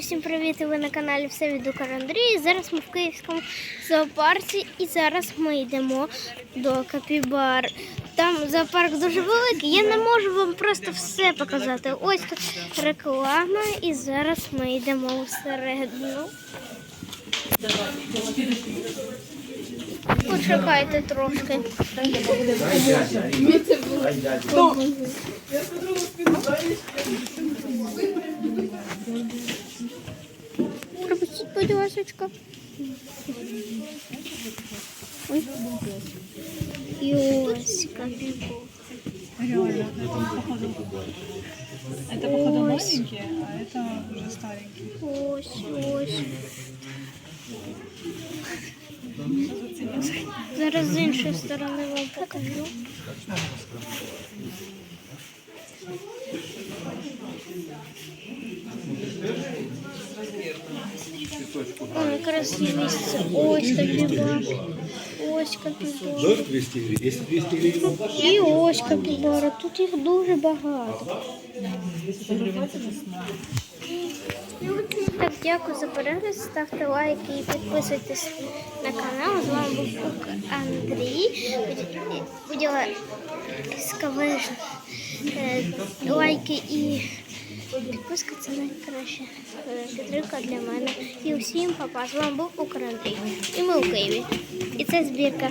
Усім привіт! Ви на каналі Все від Андрій. Зараз ми в Київському зоопарці і зараз ми йдемо до Капібар. Там зоопарк дуже великий. Я не можу вам просто все показати. Ось тут реклама, і зараз ми йдемо всередину. Почекайте трошки. Пропустіть, будь ласочка. Ой. І ось капібар. Реально, это походу, это походу маленькие, а это уже старенькие. Ось, ось. Зараз з іншої сторони вам покажу. Ой, красивість. Ось капібар. Ось капібар. Тоже 200 гривен? Если 200 гривен, І ось капібара. Тут їх дуже багато. Так, дякую за перегляд. Ставте лайки і підписуйтесь на канал. З вами був Ук Андрій. Будь ласка, е, лайки і підписка це найкраща е, підтримка для мене. І усім папа. З вами був Ук І ми у Києві. І це збірка.